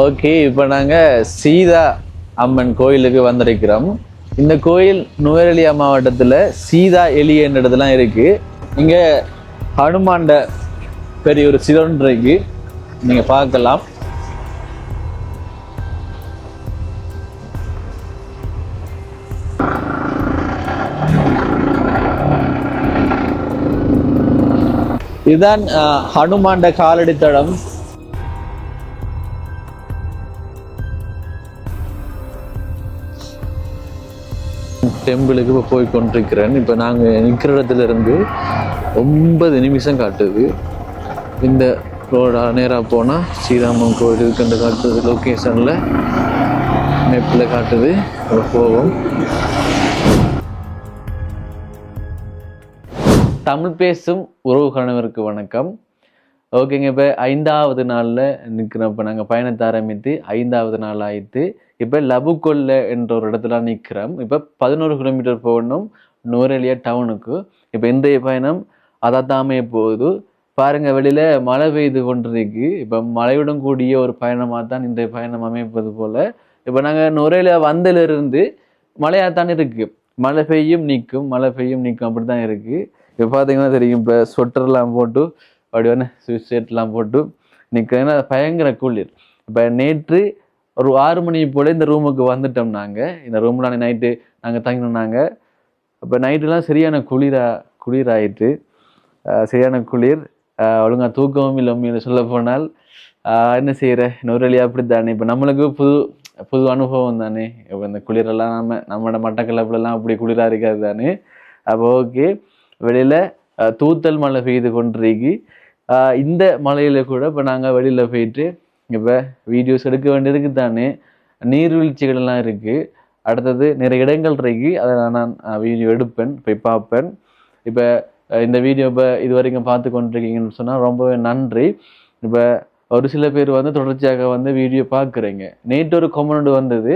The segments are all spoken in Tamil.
ஓகே இப்போ நாங்கள் சீதா அம்மன் கோயிலுக்கு வந்திருக்கிறோம். இந்த கோயில் நுவரெலியா மாவட்டத்தில் சீதா எலி என்ற இடத்துலாம் இங்கே ஹனுமாண்ட பெரிய ஒரு சிவன் இருக்கு. நீங்கள் பார்க்கலாம். இதுதான் ஹனுமாண்ட காலடி தடம் டெம்பிளுக்கு இப்போ போய் கொண்டிருக்கிறேன். இப்போ நாங்கள் நிற்கிற இடத்துலேருந்து ஒன்பது நிமிஷம் காட்டுது. இந்த ரோடாக நேராக போனால் ஸ்ரீராமன் கோயில் இருக்குன்னு காட்டுது. லொக்கேஷனில் மேப்பில் காட்டுது. இப்போ போவோம். தமிழ் பேசும் உறவு கணவருக்கு வணக்கம். ஓகேங்க இப்போ ஐந்தாவது நாளில் நிற்கிறோம் இப்போ நாங்கள் பயணத்தை ஆரம்பித்து ஐந்தாவது நாள் ஆயிட்டு இப்போ லபுக்கொல்ல என்ற ஒரு இடத்துல நிற்கிறோம் இப்போ பதினோரு கிலோமீட்டர் போகணும் நூரெலியா டவுனுக்கு இப்போ இன்றைய பயணம் அதாத்தாமே போகுது. பாருங்கள் வெளியில் மழை பெய்து கொண்டிருக்கு. இப்போ மழையுடன் கூடிய ஒரு பயணமாக தான் இன்றைய பயணம் அமைப்பது போல். இப்போ நாங்கள் நுரையில வந்திலிருந்து மழையாத்தான் இருக்குது மழை பெய்யும் நிற்கும். மழை பெய்யும் நிற்கும். அப்படி தான் இருக்குது இப்போ பார்த்தீங்கன்னா தெரியும் இப்போ ஸ்வெட்டர்லாம் போட்டு அப்படியான ஸ்விட்ச் ஷர்ட்லாம் போட்டு நிற்கிறேன்னா பயங்கர குளிர் இப்போ நேற்று ஒரு ஆறு மணி போல் இந்த ரூமுக்கு வந்துட்டோம் நாங்கள் இந்த ரூமில் நைட்டு நாங்கள் தங்கினோம் நாங்கள் நைட்டுலாம் சரியான குளிரா குளிராயிட்டு சரியான குளிர். ஒழுங்காக ஒழுங்கா தூக்கமும் இல்லை உண்மையில சொல்ல போனால் என்ன செய்கிற நுரலி அப்படி தானே இப்போ நம்மளுக்கு புது புது அனுபவம் தானே. இப்போ இந்த குளிரெல்லாம் நம்ம நம்மளோட மட்டக்களப்புலலாம் அப்படி குளிராக இருக்காது தானே. அப்போ ஓகே வெளியில் தூத்தல் மழை பெய்து கொண்டிருக்கி. இந்த மலையில் கூட இப்போ நாங்கள் வெளியில் போயிட்டு இப்போ வீடியோஸ் எடுக்க வேண்டியதுக்கு தானே நீர்வீழ்ச்சிகள்லாம் இருக்குது அடுத்தது நிறைய இடங்கள் இருக்கு. அதை நான் வீடியோ எடுப்பேன் போய் பார்ப்பேன். இப்போ இந்த வீடியோ இப்போ இது வரைக்கும் பார்த்து கொண்டிருக்கீங்கன்னு சொன்னால் ரொம்பவே நன்றி. இப்போ ஒரு சில பேர் வந்து தொடர்ச்சியாக வந்து வீடியோ பார்க்குறீங்க. நேற்று ஒரு கொமெண்ட் வந்தது.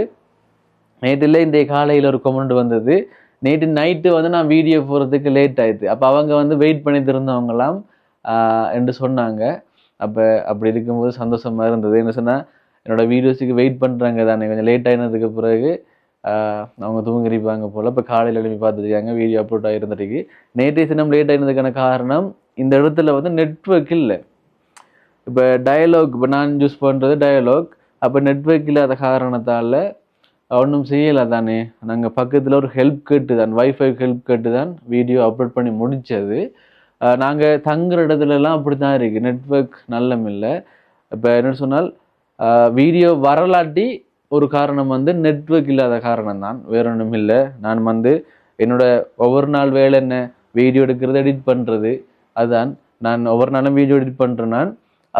நேற்றுல இந்த காலையில் ஒரு கொமெண்ட் வந்தது. நேற்று நைட்டு வந்து நான் வீடியோ போகிறதுக்கு லேட் ஆயிடுது. அப்போ அவங்க வந்து வெயிட் பண்ணி திருந்தவங்களாம் என்று சொன்னாங்க. அப்போ அப்படி இருக்கும்போது சந்தோஷமாக இருந்தது. என்ன சொன்னால் என்னோடய வீடியோஸுக்கு வெயிட் பண்ணுறாங்க தானே கொஞ்சம் லேட் ஆயினதுக்கு பிறகு அவங்க தூங்கிருப்பாங்க போல். இப்போ காலையில் எழுப்பி பார்த்துருக்காங்க வீடியோ அப்லோட் ஆகிருந்துருக்கு நேற்றைய தினம் லேட் ஆகினதுக்கான காரணம் இந்த இடத்துல வந்து நெட்வொர்க் இல்லை. இப்போ டயலாக் இப்போ நான் யூஸ் பண்ணுறது டயலாக் அப்போ நெட்வொர்க் இல்லாத காரணத்தால் ஒன்றும் செய்யலை தானே. நாங்கள் பக்கத்தில் ஒரு ஹெல்ப் கேட்டு தான் வைஃபை ஹெல்ப் கேட்டு தான் வீடியோ அப்லோட் பண்ணி முடித்தது நாங்கள் தங்குற இடத்துலலாம் அப்படி தான் இருக்குது நெட்வொர்க் நல்லம் இல்லை. இப்போ என்ன சொன்னால் வீடியோ வரலாட்டி ஒரு காரணம் வந்து நெட்வொர்க் இல்லாத காரணம் தான் வேற ஒன்றும் இல்லை. நான் வந்து என்னோட ஒவ்வொரு நாள் வேலை என்ன? வீடியோ எடுக்கிறது எடிட் பண்ணுறது அதுதான். நான் ஒவ்வொரு நாளும் வீடியோ எடிட் பண்ணுறேன் நான்.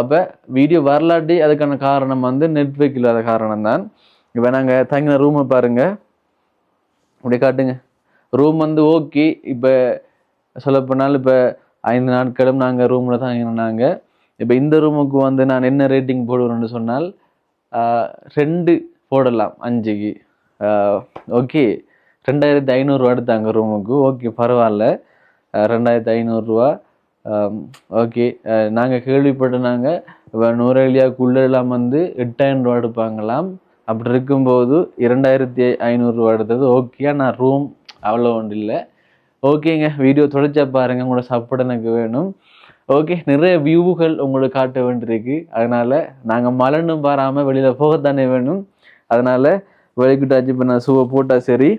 அப்போ வீடியோ வரலாட்டி அதுக்கான காரணம் வந்து நெட்வொர்க் இல்லாத காரணம் தான் இப்போ நாங்கள் தங்கின ரூமை பாருங்கள் அப்படியே காட்டுங்க. ரூம் வந்து ஓகே இப்போ சொல்லப்போனால் இப்போ ஐந்து நாட்களும் நாங்கள் ரூமில் தான் நாங்கள் இப்போ இந்த ரூமுக்கு வந்து நான் என்ன ரேட்டிங் போடுவேன்னு சொன்னால் ரெண்டு போடலாம் அஞ்சுக்கு. ஓகே. ரெண்டாயிரத்தி ஐநூறுரூவா எடுத்தாங்க ரூமுக்கு ஓகே பரவாயில்ல. ரெண்டாயிரத்தி ஐநூறுரூவா ஓகே. நாங்கள் கேள்விப்பட்டனாங்க இப்போ நூறேலியாக்குள்ளெல்லாம் வந்து எட்டாயிரம் ரூபா எடுப்பாங்களாம். அப்படி இருக்கும்போது இரண்டாயிரத்தி ஐநூறுரூவா எடுத்தது ஓகே. நான் ரூம் அவ்வளோ ஒன்று இல்லை. ஓகேங்க. வீடியோ தொடர்ச்சா பாருங்க. உங்களோட சப்போர்ட் எனக்கு வேணும். ஓகே. நிறைய வியூவுகள் உங்களுக்கு காட்ட வேண்டியிருக்கு. அதனால் நாங்கள் மலனும் பாராமல் வெளியில் போகத்தானே வேணும். அதனால் வெளிக்கிட்டாச்சு இப்போ நான் சுவை போட்டால் சரி.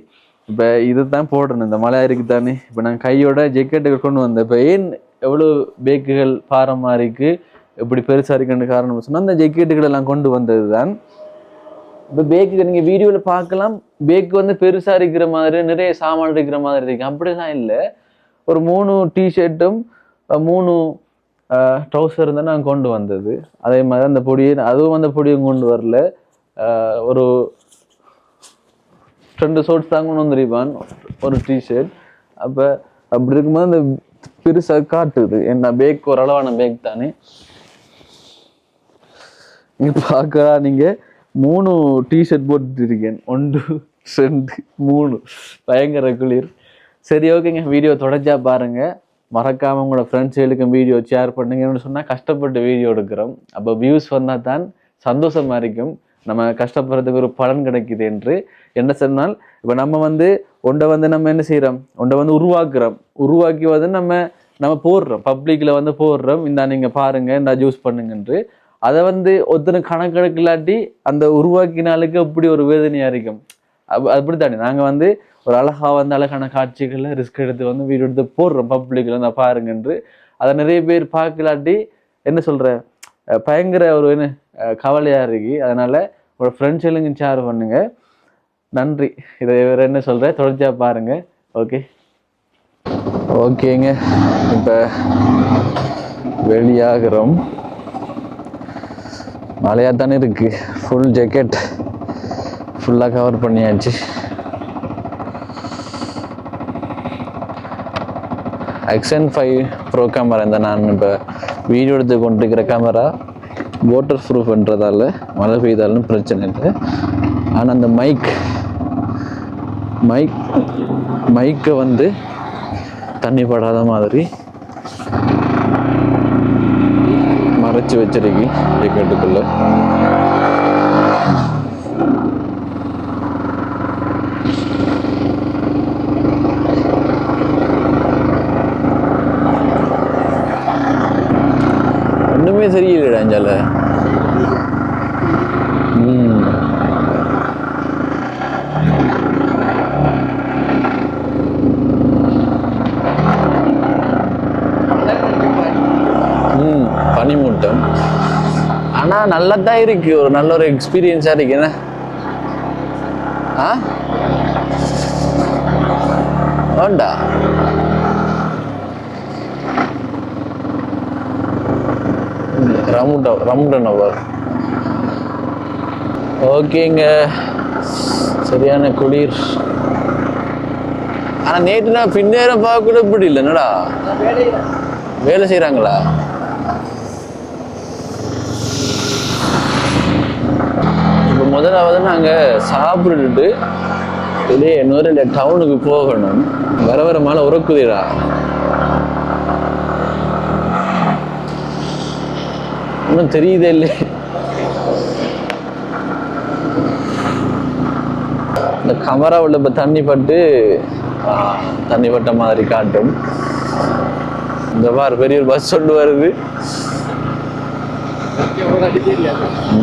இப்போ இதை தான் போடணும். இந்த மழை இருக்குது தானே இப்போ நான் கையோட ஜெக்கெட்டுகள் கொண்டு வந்தேன். இப்போ ஏன் எவ்வளோ பேக்குகள் பாரமாக இருக்குது இப்படி பெருசாக இருக்குன்னு காரணம் சொன்னால் அந்த ஜெக்கெட்டுகள் எல்லாம் கொண்டு வந்தது தான் இப்போ பேக்கு நீங்கள் வீடியோவில் பார்க்கலாம். பேக்கு வந்து பெருசாக இருக்கிற மாதிரி நிறைய சாமான் இருக்கிற மாதிரி இருக்கு. அப்படிலாம் இல்லை. ஒரு மூணு டிஷர்ட்டும் மூணு ட்ரௌசர் தான் நான் கொண்டு வந்தது. அதே மாதிரி அந்த பொடியை அதுவும் அந்த பொடியும் கொண்டு வரல. ஒரு ரெண்டு ஷோர்ட்ஸ் தான் கொண்டு வந்துருப்பான். ஒரு டிஷர்ட் அப்போ அப்படி இருக்கும்போது அந்த பெருசாக காட்டுது. என்ன பேக் ஓரளவான பேக் தானே. இங்கே பார்க்கறா நீங்கள் மூணு டிஷர்ட் போட்டுருக்கேன் இருக்கேன் ஒன்று ரெண்டு மூணு. பயங்கர குளிர். சரி ஓகேங்க. வீடியோ தொடச்சா பாருங்கள் மறக்காம உங்களோட ஃப்ரெண்ட்ஸுகளுக்கும் வீடியோ ஷேர் பண்ணுங்கன்னு சொன்னால் கஷ்டப்பட்டு வீடியோ எடுக்கிறோம். அப்போ வியூஸ் வந்தால் தான் சந்தோஷமாக இருக்கும். நம்ம கஷ்டப்படுறதுக்கு ஒரு பலன் கிடைக்குது என்று. என்ன சொன்னால் இப்போ நம்ம வந்து ஒன்றை வந்து நம்ம என்ன செய்கிறோம் ஒன்றை வந்து உருவாக்குறோம். உருவாக்கி வந்து நம்ம நம்ம போடுறோம். பப்ளிக்கில் வந்து போடுறோம். இந்த நீங்கள் பாருங்கள் இந்த ஜூஸ் பண்ணுங்கன்று. அதை வந்து ஒருத்தனை கணக்கெடுக்கலாட்டி அந்த உருவாக்கினாலுக்கு அப்படி ஒரு வேதனையாக இருக்கும்? அப் அப்படித்தானே? நாங்கள் வந்து ஒரு அழகாக வந்து அழகான காட்சிகளை ரிஸ்க் எடுத்து வந்து வீடு எடுத்து போடுறோம் பப்ளிக்கில் இந்த பாருங்கன்று. அதை நிறைய பேர் பார்க்கலாட்டி என்ன சொல்கிற பயங்கர ஒரு என்ன கவலையாக இருக்கு. அதனால் உங்களோட ஃப்ரெண்ட்ஸ் எல்லாம் ஷேர் பண்ணுங்க. நன்றி. இதை வேறு என்ன சொல்கிறேன் தொடர்ச்சியா பாருங்க. ஓகே ஓகேங்க இப்போ வெளியாகிறோம். மழையாக தானே இருக்குது ஃபுல் ஜாக்கெட் ஃபுல்லாக கவர் பண்ணியாச்சு. எக்ஸன் ஃபைவ் ப்ரோ கேமரா இந்த நான் இப்போ வீடியோ எடுத்து கொண்டிருக்கிற கேமரா வாட்டர் ப்ரூஃப்ன்றதால மழை பெய்தாலும் பிரச்சனை இல்லை. ஆனால் அந்த மைக் மைக் மைக்கை வந்து தண்ணி படாத மாதிரி எச்சரிக்கை கேட்டுக்கொள்ள. ஒன்றுமே ஒண்ணுமே சரியில்லைடா அஞ்சால ம் ம் பனிமூட்டம் ஆனா நல்லா தான் இருக்கு. ஒரு நல்ல ஒரு எக்ஸ்பீரியன்ஸா இருக்கு. என்ன? ஆ? வேண்டா. ரமுண்டா ரமுண்டன் அவர். ஓகேங்க. சரியான குளிர். ஆனா நேற்று நான் பின்னேற பார்க்க கூட இப்படி இல்லை. என்னடா? வேலை செய்யறாங்களா இப்போ முதலாவது நாங்கள் சாப்பிட்டுட்டு வெளியே இன்னொரு இல்லை டவுனுக்கு போகணும். வர வர மழை உறக்குதுடா ஒன்றும் தெரியுதே இல்லை இந்த கமராவில் இப்போ தண்ணி பட்டு தண்ணி பட்ட மாதிரி காட்டும். இந்த பார் பெரிய ஒரு பஸ் ஒன்று வருது.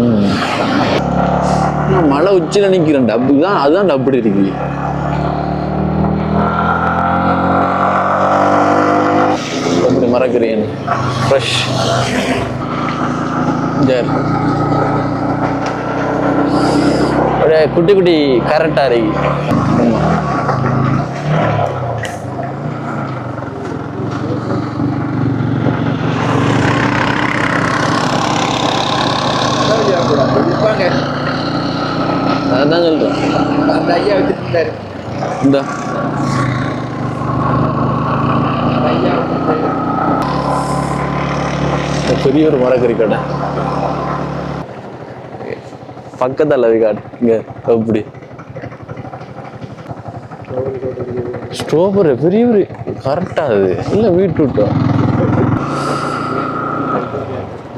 ம். நான் மலை உச்சியில் நிற்கிறேன் டப்பு தான் அதுதான் டப்பு இருக்கு. மறக்கிறேன்? ஃப்ரெஷ் ஜர் அப்படியே குட்டி குட்டி கரெக்டாக இருக்கு. Okay. அதான் சொல்கிறேன் அந்த ஐயா வச்சிருந்தாரு. இந்த. பெரிய ஒரு மரக்கறி கடை. பக்கத்தில் காடு. இங்க அப்படி. ஸ்ட்ராபெரி பெரிய ஒரு கரெக்டாக அது. இல்லை பீட்ரூட்டா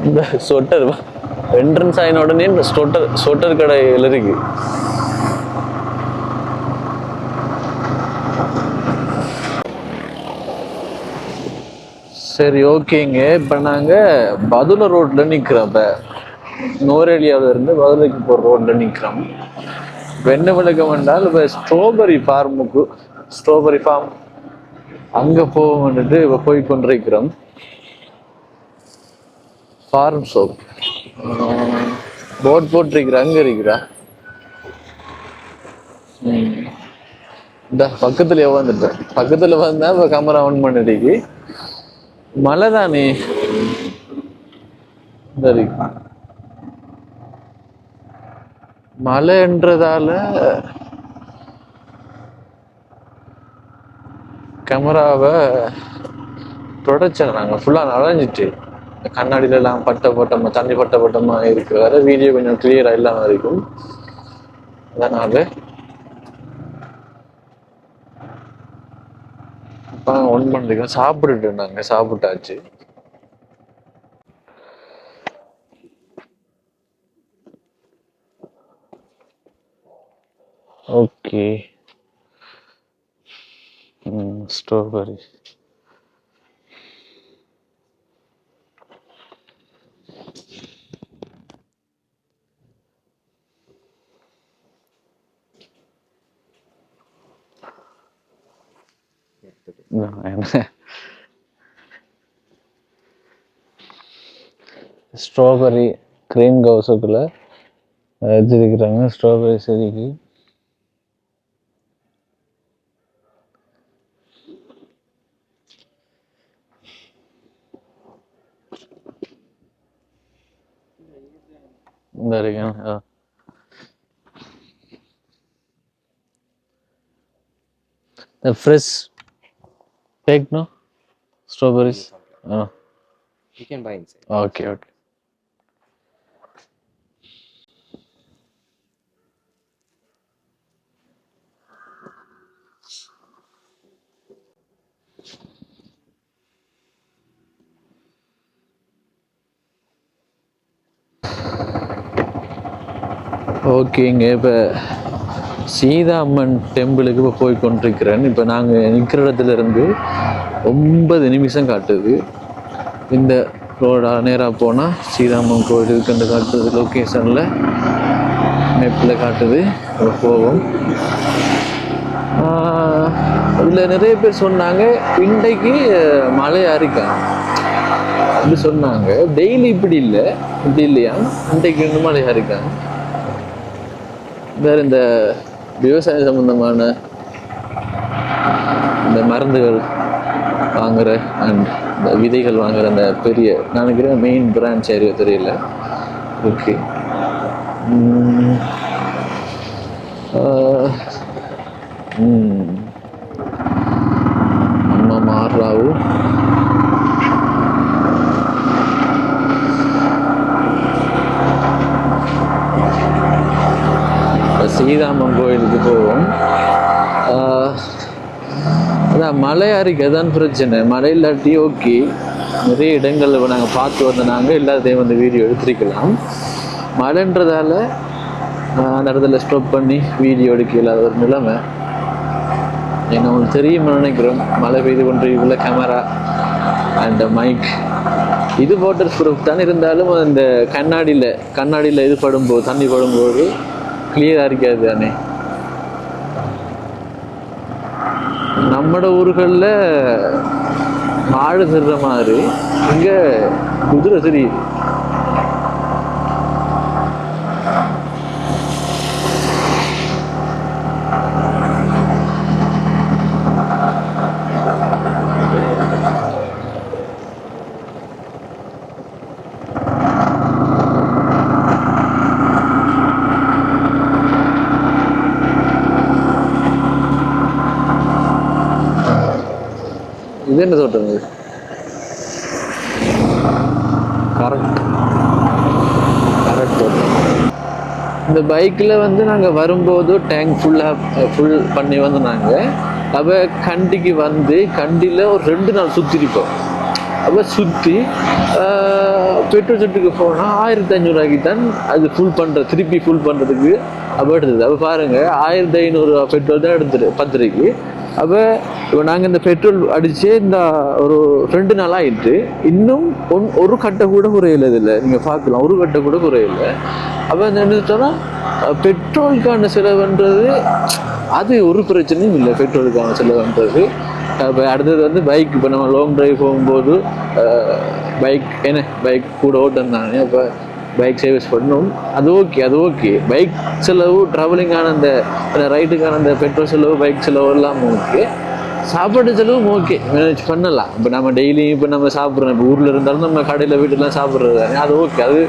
இந்த சொட்டர் என்ட்ரன்ஸ் ஆயின உடனே இந்த ஸ்டொட்டர் சொட்டர் கடை இருக்கு சரி ஓகேங்க. இப்போ நாங்கள் பதுல ரோட்டில் நிற்கிறோம் இப்போ. நோரேலியாவில் இருந்து போகிற ரோட்டில் நிற்கிறோம் வெண்ண விளக்கம் என்றால் இப்போ ஸ்ட்ராபெரி ஃபார்முக்கு ஸ்ட்ராபெரி ஃபார்ம் அங்கே போவோம்னுட்டு இப்போ போய் கொண்டிருக்கிறோம். ஃபார்ம் சோப் போட் போட்டிருக்கிற அங்கே இருக்கிறா இந்த பக்கத்துல வந்துட்டேன் பக்கத்துல வந்தா இப்போ கேமரா ஆன் பண்ணிருக்கு மழை தானே. சரி மழைன்றதால கேமராவை தொடச்சேன் நாங்கள் ஃபுல்லாக நனைஞ்சிட்டு. கண்ணாடியில எல்லாம் பட்ட பட்டமா தண்ணி பட்ட பட்டமா இருக்கு வர வீடியோ கொஞ்சம் கிளியரா இல்லாமல் இருக்கும். அதனால இப்போ ஒன் பண்ணிருக்கோம் சாப்பிட்டுட்டு இருந்தாங்க சாப்பிட்டாச்சு. Okay strawberry ஸ்ட்ராபெரி க்ரீம் கவுஸுக்குள்ள வச்சிருக்கிறாங்க ஸ்ட்ராபெரி செடிக்கு இந்த இருக்கேன் ஆ the fresh take no strawberries oh You can buy inside. okay okay ஓகேங்க இப்போ சீதா அம்மன் டெம்பிளுக்கு இப்போ போய் கொண்டிருக்கிறேன். இப்போ நாங்கள் நிற்கிற இடத்துலேருந்து ஒன்பது நிமிஷம் காட்டுது. இந்த ரோடாக நேராக போனால் சீதாம்மன் கோயில் இருக்குன்னு காட்டுது லொக்கேஷனில் மேப்பில் காட்டுது. இப்போ போவோம். அதில் நிறைய பேர் சொன்னாங்க இன்றைக்கு அஹ், மழை அரிக்கான் அப்படி சொன்னாங்க. டெய்லி இப்படி இல்லை இப்படி இல்லையா? இன்றைக்கு வந்து மழையாக இருக்காங்க வேற இந்த விவசாய சம்மந்தமான இந்த மருந்துகள் வாங்குற அண்ட் இந்த விதைகள் வாங்குற அந்த பெரிய நான் நினைக்கிறேன் மெயின் பிரான்ச் ஏரியா தெரியல. ஓகே ம் மாறாவு இப்ப சீதாமன் கோயிலுக்கு போவோம் ஆஹ், அதான் மழை தான் பிரச்சனை. மழை இல்லாட்டி ஓகே. நிறைய இடங்கள் நாங்கள் பார்த்து வந்த நாங்கள் எல்லாத்தையும் வந்து வீடியோ எடுத்திருக்கலாம். மழைன்றதால அந்த இடத்துல ஸ்டாப் பண்ணி வீடியோ எடுக்க இல்லாத ஒரு நிலைமை. ஏன்னா உங்களுக்கு தெரியும்னு நினைக்கிறோம். மழை பெய்து கொண்டு இவ்வளோ கேமரா அண்ட் மைக் இது வாட்டர் ப்ரூஃப் தான். இருந்தாலும் அந்த கண்ணாடியில் கண்ணாடியில் இது படும்போது தண்ணி படும்போது கிளியராக இருக்காது தானே. நம்மட ஊர்களில் மாடு திருற மாதிரி இங்கே குதிரை தெரியுது இது என்ன தோட்டம் கரெக்ட் கரெக்ட் தோட்டம் இந்த பைக்கில் வந்து நாங்கள் வரும்போது டேங்க் ஃபுல்லாக ஃபுல் பண்ணி வந்து நாங்கள் அப்போ கண்டிக்கு வந்து கண்டியில் ஒரு ரெண்டு நாள் சுற்றிருப்போம் அப்போ சுற்றி பெட்ரோல் செட்டுக்கு போனால் ஆயிரத்தி ஐநூறுரூவாய்க்கு தான் அது ஃபுல் பண்ணுற திருப்பி ஃபுல் பண்ணுறதுக்கு அப்போ எடுத்தது. அப்போ பாருங்கள் ஆயிரத்தி ஐநூறு பெட்ரோல் தான் எடுத்துரு பத்திரிக்கு அப்போ இப்போ நாங்கள் இந்த பெட்ரோல் அடித்து இந்த ஒரு ரெண்டு நாள் ஆயிட்டு இன்னும் ஒன் ஒரு கட்டை கூட குறையல இதில் நீங்கள் பார்க்கலாம் ஒரு கட்டை கூட குறையல. அப்போ அந்த என்ன பெட்ரோலுக்கான செலவுன்றது அது ஒரு பிரச்சனையும் இல்லை பெட்ரோலுக்கான செலவுன்றது. இப்போ அடுத்தது வந்து பைக் இப்போ நம்ம லாங் ட்ரைவ் போகும்போது பைக் என்ன பைக் கூட ஓட்டம் தானே அப்போ பைக் சர்வீஸ் பண்ணும். அது ஓகே அது ஓகே பைக் செலவு ட்ராவலிங்கான அந்த ரைட்டுக்கான அந்த பெட்ரோல் செலவு பைக் செலவு எல்லாம் ஓகே சாப்பாடு செலவு ஓகே மேனேஜ் பண்ணலாம். இப்போ நம்ம டெய்லியும் இப்போ நம்ம சாப்பிட்றோம். இப்போ ஊரில் இருந்தாலும் நம்ம கடையில் வீட்டுலாம் சாப்பிட்றது தானே? அது ஓகே அது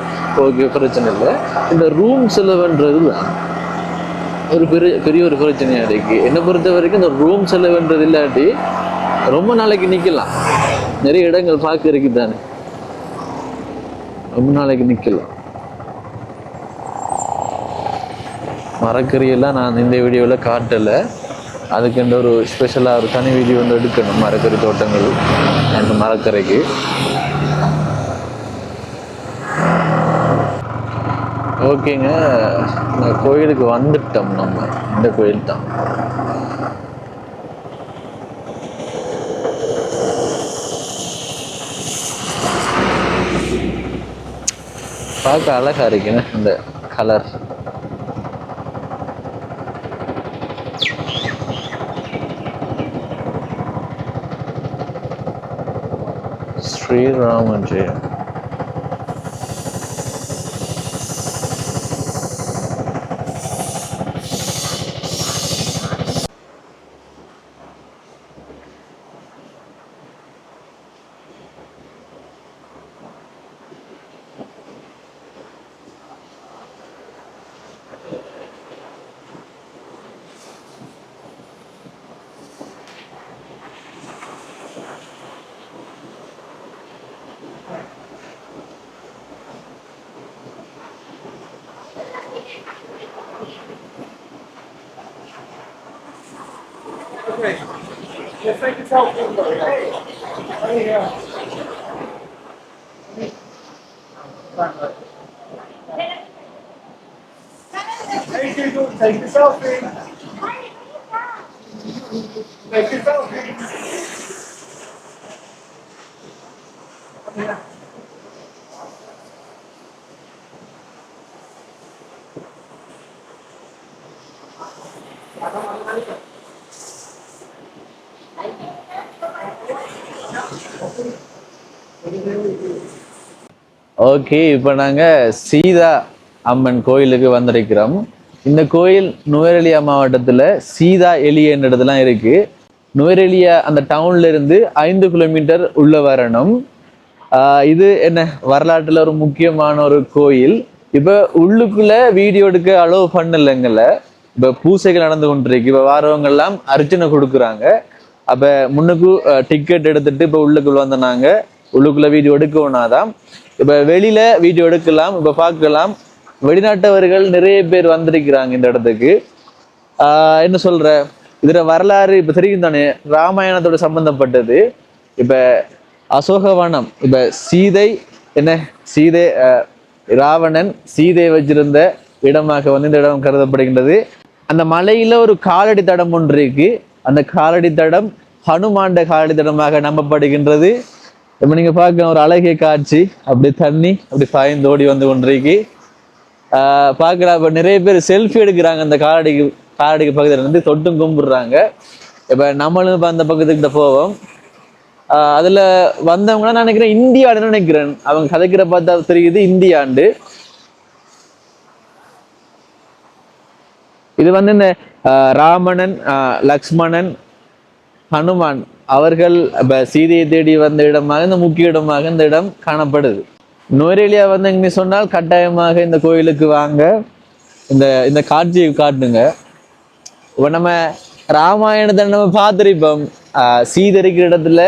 ஓகே பிரச்சனை இல்லை. இந்த ரூம் செலவுன்றது தான் ஒரு பெரிய பெரிய ஒரு பிரச்சனையாக இருக்குது என்னை பொறுத்த வரைக்கும் இந்த ரூம் செலவுன்றது இல்லாட்டி ரொம்ப நாளைக்கு நிற்கலாம் நிறைய இடங்கள் பார்க்க இருக்குது தானே? ரொம்ப நாளைக்கு நிற்கலாம் மரக்கறியெல்லாம் நான் இந்த வீடியோவில் காட்டலை. அதுக்குன்ற ஒரு ஸ்பெஷலாக ஒரு தனி வீடியோ வந்து எடுக்கணும். மரக்கறி தோட்டங்கள் அந்த மரக்கரைக்கு ஓகேங்க. இந்த கோயிலுக்கு வந்துட்டோம் நம்ம. இந்த கோயில் தான். பார்க்க அழகா இருக்குன்னு இந்த கலர் श्री राम जय। Just like it's helpful. Hey, let me, uh, Google, take a selfie. Take a selfie. Yeah. Okay இப்போ நாங்கள் சீதா அம்மன் கோயிலுக்கு வந்திருக்கிறோம். இந்த கோயில் நுவரெலியா மாவட்டத்தில் சீதா எலி என்ற இடத்துலாம் இருக்கு. நுவரெலியா அந்த டவுன்ல இருந்து ஐந்து கிலோமீட்டர் உள்ள வரணும். ஆஹ் இது என்ன வரலாற்றில் ஒரு முக்கியமான ஒரு கோயில். இப்போ உள்ளுக்குள்ளே வீடியோ எடுக்க அலோவ் பண்ணலைங்கல்ல. இப்போ பூசைகள் நடந்து கொண்டிருக்கு. இப்போ வாரவங்கெல்லாம் அர்ச்சனை கொடுக்குறாங்க. அப்போ முன்னுக்கு டிக்கெட் எடுத்துட்டு இப்போ உள்ளுக்குள்ள வந்தனாங்க உள்ளுக்குள்ள வீடியோ எடுக்கணும்னாதான். இப்போ வெளியில வீடியோ எடுக்கலாம் இப்போ பார்க்கலாம். வெளிநாட்டவர்கள் நிறைய பேர் வந்திருக்கிறாங்க இந்த இடத்துக்கு. என்ன சொல்ற? இதுல வரலாறு இப்போ தெரியும் தானே? ராமாயணத்தோட சம்பந்தப்பட்டது. இப்போ அசோகவனம் இப்போ சீதை என்ன? சீதை ராவணன் சீதை வச்சிருந்த இடமாக வந்து இந்த இடம் கருதப்படுகின்றது. அந்த மலையில ஒரு காலடி தடம் ஒன்று இருக்கு. அந்த காலடி தடம் ஹனுமாண்ட காலடி தடமாக நம்பப்படுகின்றது. இப்ப நீங்க பார்க்க ஒரு அழகிய காட்சி. அப்படி தண்ணி அப்படி பாய்ந்து ஓடி வந்து கொண்டிருக்கு. ஆஹ் பார்க்கலாம் இப்ப நிறைய பேர் செல்ஃபி எடுக்கிறாங்க அந்த காலடிக்கு காலடிக்கு பகுதியில இருந்து தொட்டும் கும்பிடுறாங்க. இப்ப நம்மளும் இப்ப அந்த பக்கத்துக்கிட்ட போவோம். ஆஹ் அதுல வந்தவங்க நான் நினைக்கிறேன் இந்தியான்னு நினைக்கிறேன். அவங்க கதைக்கிற பார்த்தா தெரியுது இந்தியாண்டு. இது வந்து இந்த ராமணன் லக்ஷ்மணன் ஹனுமான். அவர்கள் இப்போ சீதையை தேடி வந்த இடமாக இந்த முக்கிய இடமாக இந்த இடம் காணப்படுது. நுவரேலியா வந்து எங்க சொன்னால் கட்டாயமாக இந்த கோயிலுக்கு வாங்க இந்த இந்த காட்சியை காட்டுங்க. இப்போ நம்ம ராமாயணத்தை நம்ம பார்த்துருப்போம். ஆஹ் சீதை இருக்கிற இடத்துல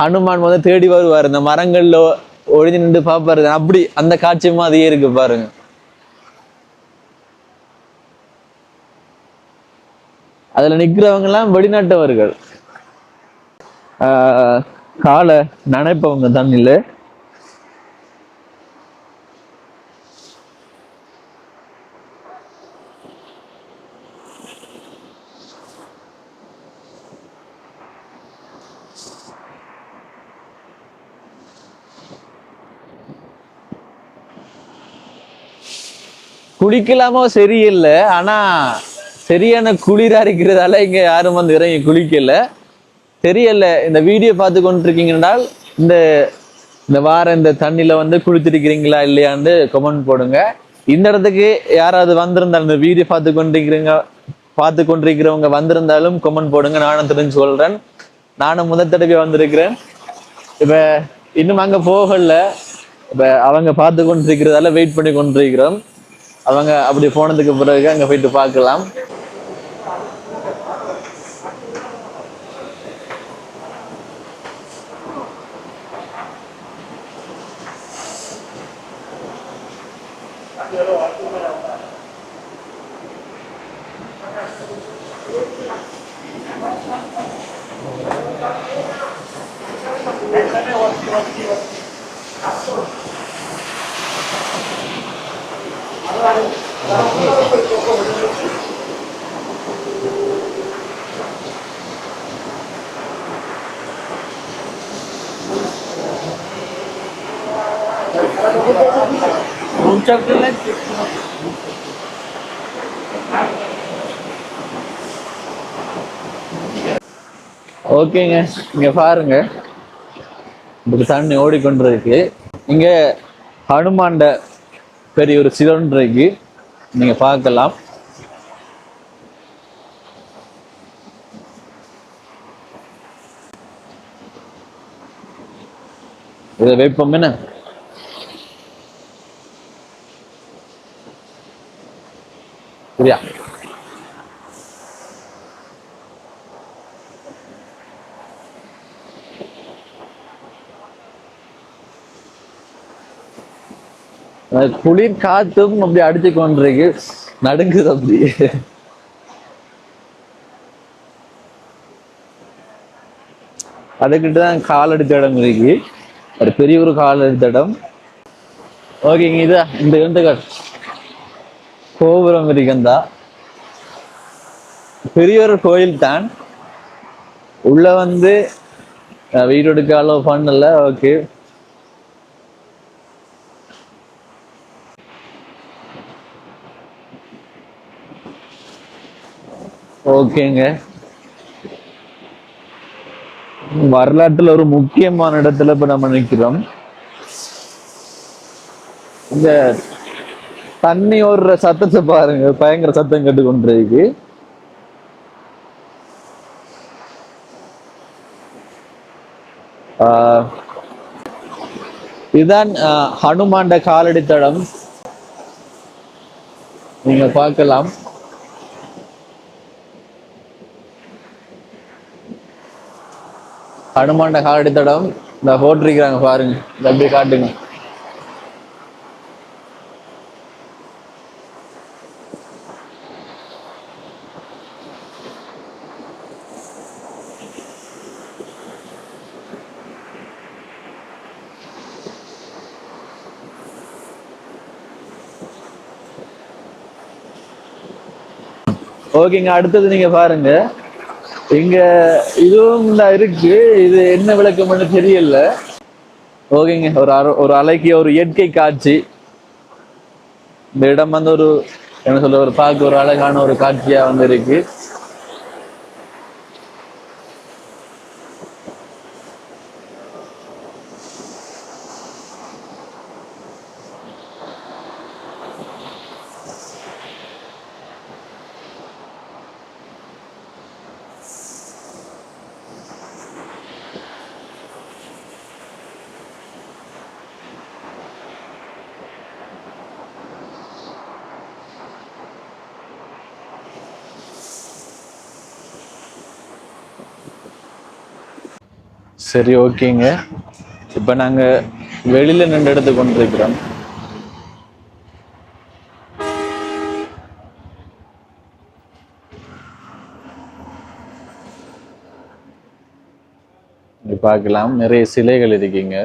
ஹனுமான் வந்து தேடி வருவார். இந்த மரங்கள்ல ஒழிஞ்சு நின்று பார்ப்பாரு. அப்படி அந்த காட்சி அதையே இருக்கு பாருங்க. அதுல நிக்கிறவங்க எல்லாம் வெளிநாட்டவர்கள். காலை நனைப்பவங்க தண்ணியில குளிக்கலாமோ சரியில்லை ஆனா சரியான குளிரா இருக்கிறதால இங்க யாரும் வந்து இறங்கி குளிக்கல. தெரியல. இந்த வீடியோ பார்த்து கொண்டிருக்கீங்கன்னால் இந்த இந்த வார இந்த தண்ணியில் வந்து குளித்திருக்கிறீங்களா இல்லையான்னு கமெண்ட் போடுங்க. இந்த இடத்துக்கு யாராவது வந்திருந்தாலும் இந்த வீடியோ பார்த்து கொண்டிருக்கிறீங்க பார்த்து கொண்டிருக்கிறவங்க வந்திருந்தாலும் கமெண்ட் போடுங்க. நானும் தெரிஞ்சு சொல்கிறேன் நானும் முதல் தடவை வந்திருக்கிறேன். இப்போ இன்னும் அங்கே போகல. இப்போ அவங்க பார்த்து கொண்டிருக்கிறதால வெயிட் பண்ணி கொண்டிருக்கிறோம். அவங்க அப்படி போனதுக்கு பிறகு அங்கே போயிட்டு பார்க்கலாம். właściwe absurdy. Ale zarówno to jest panchayat ஓகேங்க இங்கே பாருங்கள் இப்படி தண்ணி ஓடிக்கொண்டிருக்கு. இங்க ஹனுமாண்ட பெரிய ஒரு சிவன் நீங்கள் நீங்க பார்க்கலாம். இதை வைப்போம் என்ன சரியா அது குளிர் காத்தும் அப்படி அடிச்சு கொண்டிருக்கு. நடுங்குது அப்படி அதுக்கிட்ட தான் காலடி தடம் இருக்கு. ஒரு பெரிய ஒரு காலடி தடம் ஓகேங்க இதா இந்த கண்டுகள். கோபுரம் இருக்குந்தா பெரிய ஒரு கோயில் தான். உள்ள வந்து வீடு எடுக்க அளவு பண்ணல ஓகே ஓகேங்க. வரலாற்றுல ஒரு முக்கியமான இடத்துல இப்ப நம்ம நிற்கிறோம் இந்த தண்ணி ஓடுற சத்தத்தை பாருங்க. பயங்கர சத்தம் கேட்டுக்கொண்டிருக்கு. ஆஹ் இதுதான் ஹனுமாண்ட காலடி தடம் நீங்க பார்க்கலாம். ஹனுமாண்ட காடு தடம். இந்த போட்டிருக்கிறாங்க பாருங்க. இந்த அப்படியே காட்டுங்க. ஓகேங்க அடுத்தது நீங்க பாருங்க. இங்க இதுவும் இந்த இருக்கு. இது என்ன விளக்கம்னு தெரியல. ஓகேங்க ஒரு ஒரு அலைக்கு ஒரு இயற்கை காட்சி. இந்த இடம் வந்து ஒரு என்ன சொல்ற ஒரு பார்க்க ஒரு அழகான ஒரு காட்சியா வந்து இருக்கு. சரி ஓகேங்க. இப்ப நாங்க வெளியில் நின்று எடுத்து கொண்டிருக்கிறோம் பார்க்கலாம். நிறைய சிலைகள் இருக்கீங்க.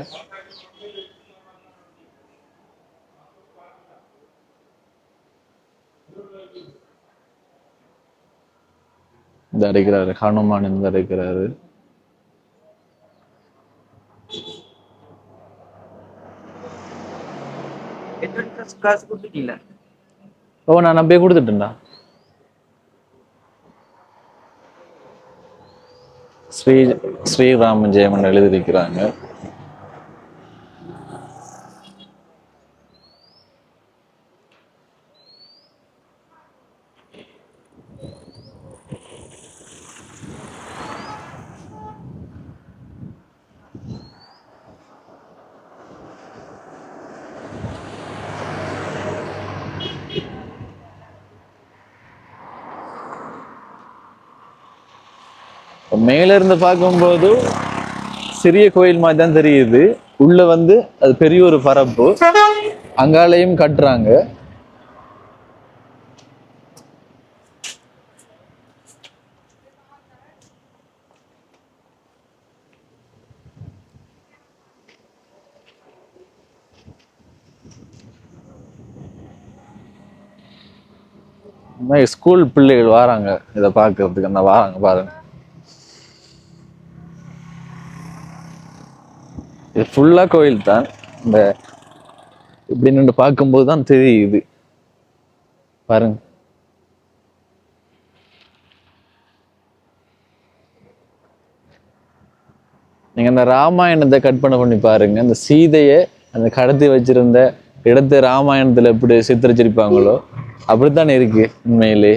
இந்த அடிக்கிறாரு. ஹனுமான் இந்த அடிக்கிறாரு. காசு கொடுத்துட்டீங்களா? ஓ நான் நம்பே கொடுத்துட்டேன்டா. ஸ்ரீ ஸ்ரீராம ஜெயமன் எழுதியிருக்கிறாங்க. மேல இருந்து பார்க்கும்போது சிறிய கோயில் மாதிரி தான் தெரியுது. உள்ள வந்து அது பெரிய ஒரு பரப்பு. அங்காலையும் கட்டுறாங்க. ஸ்கூல் பிள்ளைகள் வராங்க. இதை பார்க்கறதுக்கு அந்த வராங்க பாருங்க. இது ஃபுல்லா கோயில் தான் இந்த இப்படி நின்று பார்க்கும்போது தான் தெரியுது. பாருங்க. நீங்க அந்த ராமாயணத்தை கற்பனை பண்ணி பாருங்க. அந்த சீதையை அந்த கடத்தி வச்சிருந்த இடத்தை ராமாயணத்துல எப்படி சித்தரிச்சிருப்பாங்களோ அப்படித்தானே இருக்கு உண்மையிலே.